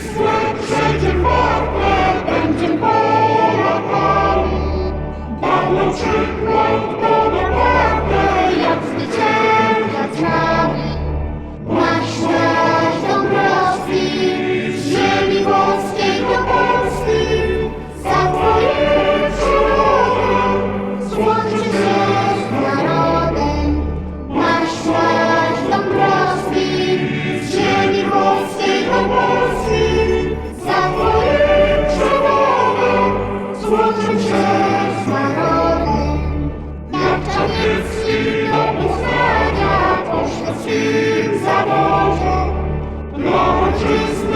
złe, przecie warte będzie pola kary. Dawno przykład всіх за Божа, благочисне.